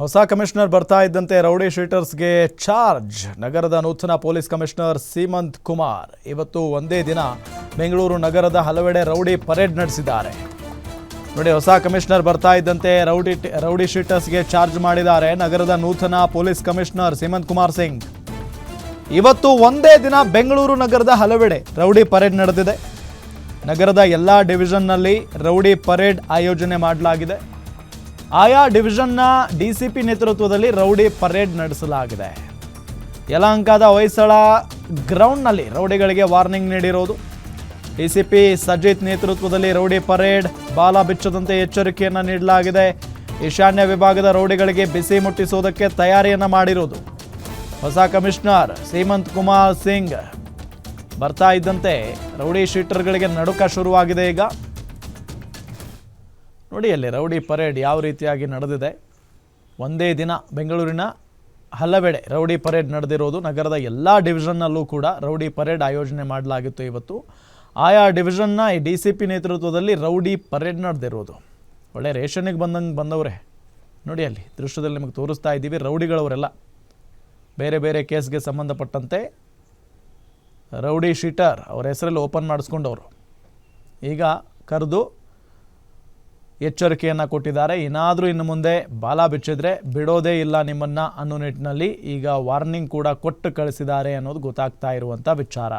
ಹೊಸ ಕಮಿಷನರ್ ಬರ್ತಾ ಇದ್ದಂತೆ ರೌಡಿ ಶೀಟರ್ಸ್ಗೆ ಚಾರ್ಜ್. ನಗರದ ನೂತನ ಪೊಲೀಸ್ ಕಮಿಷನರ್ ಸೀಮಂತ್ ಕುಮಾರ್. ಇವತ್ತು ಒಂದೇ ದಿನ ಬೆಂಗಳೂರು ನಗರದ ಹಲವೆಡೆ ರೌಡಿ ಪರೇಡ್ ನಡೆಸಿದ್ದಾರೆ. ನೋಡಿ, ಹೊಸ ಕಮಿಷನರ್ ಬರ್ತಾ ಇದ್ದಂತೆ ರೌಡಿ ರೌಡಿ ಶೀಟರ್ಸ್ಗೆ ಚಾರ್ಜ್ ಮಾಡಿದ್ದಾರೆ ನಗರದ ನೂತನ ಪೊಲೀಸ್ ಕಮಿಷನರ್ ಸೀಮಂತ್ ಕುಮಾರ್ ಸಿಂಗ್. ಇವತ್ತು ಒಂದೇ ದಿನ ಬೆಂಗಳೂರು ನಗರದ ಹಲವೆಡೆ ರೌಡಿ ಪರೇಡ್ ನಡೆದಿದೆ. ನಗರದ ಎಲ್ಲ ಡಿವಿಷನ್ನಲ್ಲಿ ರೌಡಿ ಪರೇಡ್ ಆಯೋಜನೆ ಮಾಡಲಾಗಿದೆ. ಆಯಾ ಡಿವಿಷನ್ನ ಡಿ ಸಿ ಪಿ ನೇತೃತ್ವದಲ್ಲಿ ರೌಡಿ ಪರೇಡ್ ನಡೆಸಲಾಗಿದೆ. ಯಲಹಂಕದ ಹೊಯ್ಸಳ ಗ್ರೌಂಡ್ನಲ್ಲಿ ರೌಡಿಗಳಿಗೆ ವಾರ್ನಿಂಗ್ ನೀಡಿರೋದು. ಡಿಸಿಪಿ ಸಜಿತ್ ನೇತೃತ್ವದಲ್ಲಿ ರೌಡಿ ಪರೇಡ್, ಬಾಲ ಬಿಚ್ಚದಂತೆ ಎಚ್ಚರಿಕೆಯನ್ನು ನೀಡಲಾಗಿದೆ. ಈಶಾನ್ಯ ವಿಭಾಗದ ರೌಡಿಗಳಿಗೆ ಬಿಸಿ ಮುಟ್ಟಿಸುವುದಕ್ಕೆ ತಯಾರಿಯನ್ನು ಮಾಡಿರೋದು. ಹೊಸ ಕಮಿಷನರ್ ಸೀಮಂತ್ ಕುಮಾರ್ ಸಿಂಗ್ ಬರ್ತಾ ಇದ್ದಂತೆ ರೌಡಿ ಶೀಟರ್ಗಳಿಗೆ ನಡುಕ ಶುರುವಾಗಿದೆ ಈಗ. ನೋಡಿ ಅಲ್ಲಿ ರೌಡಿ ಪರೇಡ್ ಯಾವ ರೀತಿಯಾಗಿ ನಡೆದಿದೆ. ಒಂದೇ ದಿನ ಬೆಂಗಳೂರಿನ ಹಲವೆಡೆ ರೌಡಿ ಪರೇಡ್ ನಡೆದಿರೋದು. ನಗರದ ಎಲ್ಲ ಡಿವಿಷನ್ನಲ್ಲೂ ಕೂಡ ರೌಡಿ ಪರೇಡ್ ಆಯೋಜನೆ ಮಾಡಲಾಗಿತ್ತು ಇವತ್ತು. ಆಯಾ ಡಿವಿಷನ್ನ ಈ ಡಿ ಸಿ ಪಿ ನೇತೃತ್ವದಲ್ಲಿ ರೌಡಿ ಪರೇಡ್ ನಡೆದಿರೋದು. ಒಳ್ಳೆ ರೇಷನ್ಗೆ ಬಂದಂಗೆ ಬಂದವರೇ. ನೋಡಿ ಅಲ್ಲಿ ದೃಶ್ಯದಲ್ಲಿ ನಿಮಗೆ ತೋರಿಸ್ತಾ ಇದ್ದೀವಿ ರೌಡಿಗಳವರೆಲ್ಲ. ಬೇರೆ ಬೇರೆ ಕೇಸ್ಗೆ ಸಂಬಂಧಪಟ್ಟಂತೆ ರೌಡಿ ಶೀಟರ್ ಅವ್ರ ಹೆಸರಲ್ಲಿ ಓಪನ್ ಮಾಡಿಸ್ಕೊಂಡವರು. ಈಗ ಕರೆದು ಎಚ್ಚರಿಕೆಯನ್ನು ಕೊಟ್ಟಿದ್ದಾರೆ. ಏನಾದರೂ ಇನ್ನು ಮುಂದೆ ಬಾಲ ಬಿಚ್ಚಿದ್ರೆ ಬಿಡೋದೇ ಇಲ್ಲ ನಿಮ್ಮನ್ನು ಅನ್ನೋ ನಿಟ್ಟಿನಲ್ಲಿ ಈಗ ವಾರ್ನಿಂಗ್ ಕೂಡ ಕೊಟ್ಟು ಕಳಿಸಿದ್ದಾರೆ ಅನ್ನೋದು ಗೊತ್ತಾಗ್ತಾ ಇರುವಂಥ ವಿಚಾರ.